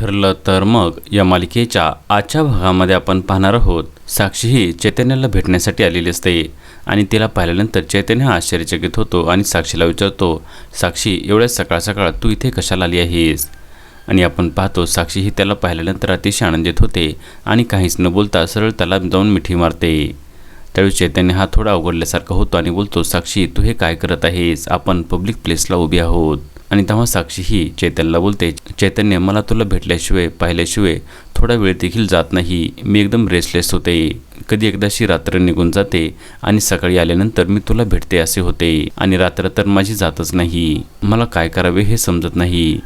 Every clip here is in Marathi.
ठरलं तर मग या मालिकेच्या आजच्या भागामध्ये आपण पाहणार आहोत. साक्षी ही चैतन्याला भेटण्यासाठी आलेली असते आणि तिला पाहिल्यानंतर चैतन्य हा आश्चर्यचकित होतो आणि साक्षीला विचारतो साक्षी एवढ्या सकाळ सकाळ तू इथे कशाला आली आहेस? आणि आपण पाहतो साक्षी ही त्याला पाहिल्यानंतर अतिशय आनंदित होते आणि काहीच न बोलता सरळ त्याला जाऊन मिठी मारते. त्यावेळी चैतन्य हा थोडा अवघडल्यासारखा होतो आणि बोलतो साक्षी तू हे काय करत आहेस? आपण पब्लिक प्लेसला उभी आहोत. आणि तेव्हा साक्षी ही चैतन्यला बोलते चैतन्य मला तुला भेटल्याशिवाय पाहिल्याशिवाय थोडा वेळ देखील जात नाही. मी एकदम रेस्टलेस होते. कधी एकदाशी रात्र निघून जाते आणि सकाळी आल्यानंतर मी तुला भेटते असे होते. आणि रात्र तर माझी जातच नाही. मला काय करावे हे समजत नाही.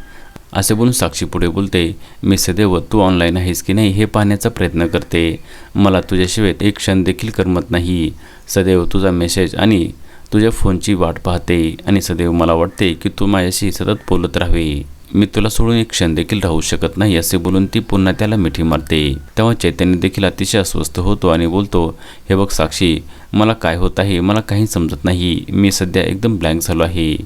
असे बोलून साक्षी पुढे बोलते मी सदैव तू ऑनलाईन आहेस की नाही हे पाहण्याचा प्रयत्न करते. मला तुझ्याशिवाय एक क्षण देखील करमत नाही. सदैव तुझा मेसेज आणि तुझ्या फोनची वाट पाहते आणि सदैव मला वाटते की तू माझ्याशी सतत बोलत राहावे. मी तुला सोडून एक क्षण देखील राहू शकत नाही असे बोलून ती पुन्हा त्याला मिठी मारते. तेव्हा चैतन्य देखील अतिशय अस्वस्थ होतो आणि बोलतो हे बघ साक्षी मला काय होत आहे मला काही समजत नाही. मी सध्या एकदम ब्लँक झालो आहे.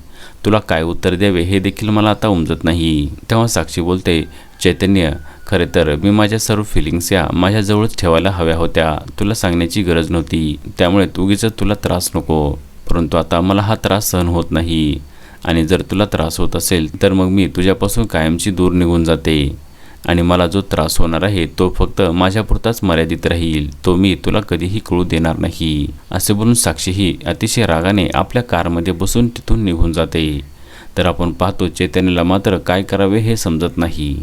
तुला काय उत्तर द्यावे हे देखील मला आता उमजत नाही. तेव्हा साक्षी बोलते चैतन्य खरे तर मी माझ्या सर्व फिलिंग्स या माझ्याजवळच ठेवायला हव्या होत्या. तुला सांगण्याची गरज नव्हती. त्यामुळे उगीच तुला त्रास नको. परंतु आता मला हा त्रास सहन होत नाही आणि जर तुला त्रास होत असेल तर मग मी तुझ्यापासून कायमची दूर निघून जाते. आणि मला जो त्रास होणार आहे तो फक्त माझ्यापुरताच मर्यादित राहील. तो मी तुला कधीही कळू देणार नाही. असे बोलून साक्षीही अतिशय रागाने आपल्या कारमध्ये बसून तिथून निघून जाते. तर आपण पाहतो चैतन्याला मात्र काय करावे हे समजत नाही.